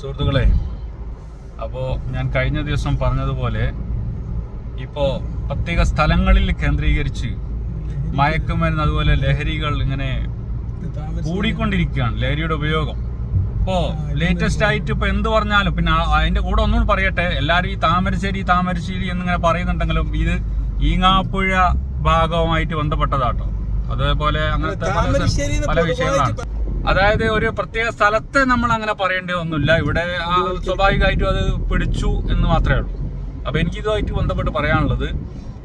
സുഹൃത്തുക്കളെ അപ്പോൾ ഞാൻ കഴിഞ്ഞ ദിവസം പറഞ്ഞതുപോലെ ഇപ്പോൾ പ്രത്യേക സ്ഥലങ്ങളിൽ കേന്ദ്രീകരിച്ച് മയക്കുമരുന്ന് അതുപോലെ ലഹരികൾ ഇങ്ങനെ കൂടിക്കൊണ്ടിരിക്കുകയാണ് ലഹരിയുടെ ഉപയോഗം. ഇപ്പോൾ ലേറ്റസ്റ്റ് ആയിട്ട് ഇപ്പോൾ എന്ത് പറഞ്ഞാലും പിന്നെ അതിന്റെ കൂടെ ഒന്നും പറയട്ടെ എല്ലാരും ഈ താമരശ്ശേരി താമരശ്ശേരി എന്നിങ്ങനെ പറയുന്നുണ്ടെങ്കിലും ഇത് ഈങ്ങാപ്പുഴ ഭാഗവുമായിട്ട് ബന്ധപ്പെട്ടതാട്ടോ. അതേപോലെ അങ്ങനത്തെ പല വിഷയങ്ങളാണ്. അതായത് ഒരു പ്രത്യേക സ്ഥലത്തെ നമ്മൾ അങ്ങനെ പറയേണ്ടി ഒന്നുമില്ല. ഇവിടെ സ്വാഭാവികമായിട്ടും അത് പിടിച്ചു എന്ന് മാത്രമേ ഉള്ളൂ. അപ്പൊ എനിക്ക് ഇതുമായിട്ട് ബന്ധപ്പെട്ട് പറയാനുള്ളത്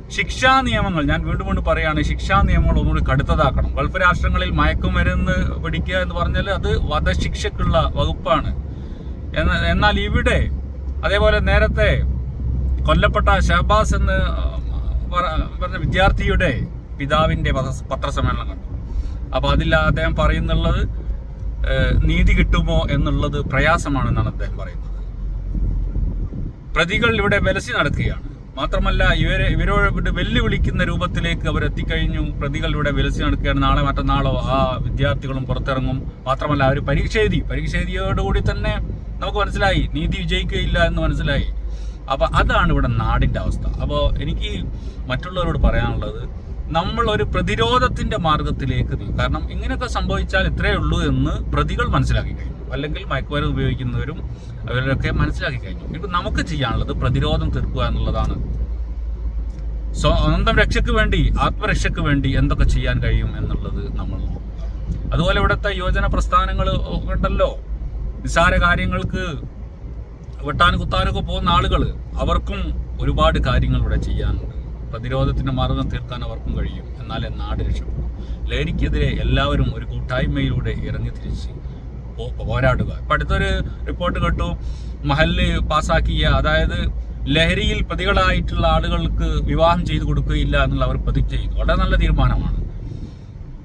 ശിക്ഷാ നിയമങ്ങൾ ഞാൻ വീണ്ടും വീണ്ടും പറയുകയാണ് ശിക്ഷാ നിയമങ്ങൾ ഒന്നുകൂടി കടുത്തതാക്കണം. ഗൾഫ് രാഷ്ട്രങ്ങളിൽ മയക്കുമരുന്ന് പിടിക്കുക എന്ന് പറഞ്ഞാൽ അത് വധശിക്ഷക്കുള്ള വകുപ്പാണ്. എന്നാൽ ഇവിടെ അതേപോലെ നേരത്തെ കൊല്ലപ്പെട്ട ഷഹബാസ് എന്ന് പറഞ്ഞ വിദ്യാർത്ഥിയുടെ പിതാവിന്റെ പത്ര- പത്രസമ്മേളനം കണ്ടു. അപ്പൊ അതിൽ അദ്ദേഹം പറയുന്നുള്ളത് നീതി കിട്ടുമോ എന്നുള്ളത് പ്രയാസമാണെന്നാണ് അദ്ദേഹം പറയുന്നത്. പ്രതികൾ ഇവിടെ വലസി നടക്കുകയാണ്. മാത്രമല്ല ഇവരെ ഇവരോട് വെല്ലുവിളിക്കുന്ന രൂപത്തിലേക്ക് അവർ എത്തിക്കഴിഞ്ഞു പ്രതികൾ ഇവിടെ വിലസി നടക്കുകയാണ്. നാളെ മറ്റന്നാളോ ആ വിദ്യാർത്ഥികളും പുറത്തിറങ്ങും. മാത്രമല്ല അവർ പരീക്ഷ എഴുതി പരീക്ഷ എഴുതിയോടുകൂടി തന്നെ നമുക്ക് മനസ്സിലായി. നീതി വിജയിക്കുകയില്ല എന്ന് മനസ്സിലായി. അപ്പോൾ അതാണ് ഇവിടെ നാടിന്റെ അവസ്ഥ. അപ്പോൾ എനിക്ക് മറ്റുള്ളവരോട് പറയാനുള്ളത് നമ്മൾ ഒരു പ്രതിരോധത്തിന്റെ മാർഗത്തിലേക്ക് കാരണം ഇങ്ങനെയൊക്കെ സംഭവിച്ചാൽ ഇത്രയേ ഉള്ളൂ എന്ന് പ്രതികൾ മനസ്സിലാക്കി കഴിഞ്ഞു. അല്ലെങ്കിൽ മയക്കുമരുന്ന് ഉപയോഗിക്കുന്നവരും അവരൊക്കെ മനസ്സിലാക്കി കഴിഞ്ഞു. ഇപ്പൊ നമുക്ക് ചെയ്യാനുള്ളത് പ്രതിരോധം തീർക്കുക എന്നുള്ളതാണ്. സ്വന്തം രക്ഷയ്ക്ക് വേണ്ടി ആത്മരക്ഷയ്ക്ക് വേണ്ടി എന്തൊക്കെ ചെയ്യാൻ കഴിയും എന്നുള്ളത് നമ്മൾ അതുപോലെ ഇവിടുത്തെ യോജന പ്രസ്ഥാനങ്ങൾ ഉണ്ടല്ലോ. നിസ്സാര കാര്യങ്ങൾക്ക് വെട്ടാനും കുത്താനൊക്കെ പോകുന്ന ആളുകൾ അവർക്കും ഒരുപാട് കാര്യങ്ങൾ ഇവിടെ ചെയ്യാനുണ്ട്. പ്രതിരോധത്തിന്റെ മാർഗം തീർക്കാൻ അവർക്കും കഴിയും. എന്നാലേ നാട് രക്ഷപ്പെടും. ലഹരിക്കെതിരെ എല്ലാവരും ഒരു കൂട്ടായ്മയിലൂടെ ഇറങ്ങി തിരിച്ച് പോരാടുക. ഇപ്പം അടുത്തൊരു റിപ്പോർട്ട് കേട്ടു. മഹല്ല് പാസാക്കിയ അതായത് ലഹരിയിൽ പ്രതികളായിട്ടുള്ള ആളുകൾക്ക് വിവാഹം ചെയ്തു കൊടുക്കുകയില്ല എന്നുള്ള അവർ പ്രതിജ്ഞ ചെയ്തു. വളരെ നല്ല തീരുമാനമാണ്.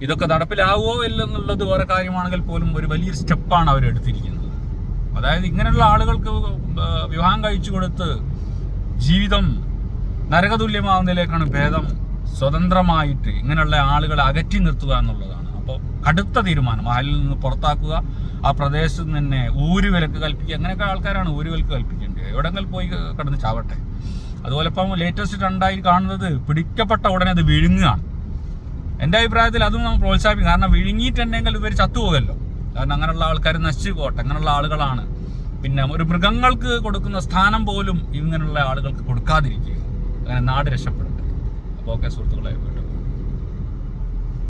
ഇതൊക്കെ നടപ്പിലാവുമോ ഇല്ലെന്നുള്ളത് വേറെ കാര്യമാണെങ്കിൽ പോലും ഒരു വലിയൊരു സ്റ്റെപ്പാണ് അവർ എടുത്തിരിക്കുന്നത്. അതായത് ഇങ്ങനെയുള്ള ആളുകൾക്ക് വിവാഹം കഴിച്ചു കൊടുത്ത് ജീവിതം നരകതുല്യമാവുന്നതിലേക്കാണ് ഭേദം സ്വതന്ത്രമായിട്ട് ഇങ്ങനെയുള്ള ആളുകളെ അകറ്റി നിർത്തുക എന്നുള്ളതാണ്. അപ്പോൾ കടുത്ത തീരുമാനം. മഹലിൽ നിന്ന് പുറത്താക്കുക ആ പ്രദേശത്ത് തന്നെ ഊരുവിലക്ക് കൽപ്പിക്കുക അങ്ങനെയൊക്കെ ആൾക്കാരാണ് ഊരുവിലക്ക് കൽപ്പിക്കേണ്ടത്. എവിടെങ്കിലും പോയി കിടന്ന് ചാവട്ടെ. അതുപോലെ ഇപ്പം ലേറ്റസ്റ്റ് രണ്ടായി കാണുന്നത് പിടിക്കപ്പെട്ട ഉടനെ അത് വിഴുങ്ങുകയാണ്. എന്റെ അഭിപ്രായത്തിൽ അതും നമ്മൾ പ്രോത്സാഹിപ്പിക്കും. കാരണം വിഴുങ്ങിയിട്ടുണ്ടെങ്കിൽ ഇവർ ചത്തുപോകല്ലോ. കാരണം അങ്ങനെയുള്ള ആൾക്കാർ നശിച്ചു പോട്ടെ അങ്ങനെയുള്ള ആളുകളാണ്. പിന്നെ ഒരു മൃഗങ്ങൾക്ക് കൊടുക്കുന്ന സ്ഥാനം പോലും ഇങ്ങനെയുള്ള ആളുകൾക്ക് കൊടുക്കാതിരിക്കുക. അങ്ങനെ നാട് രക്ഷപ്പെടട്ടെ അപ്പോൾ ഓക്കെ സുഹൃത്തുക്കളെ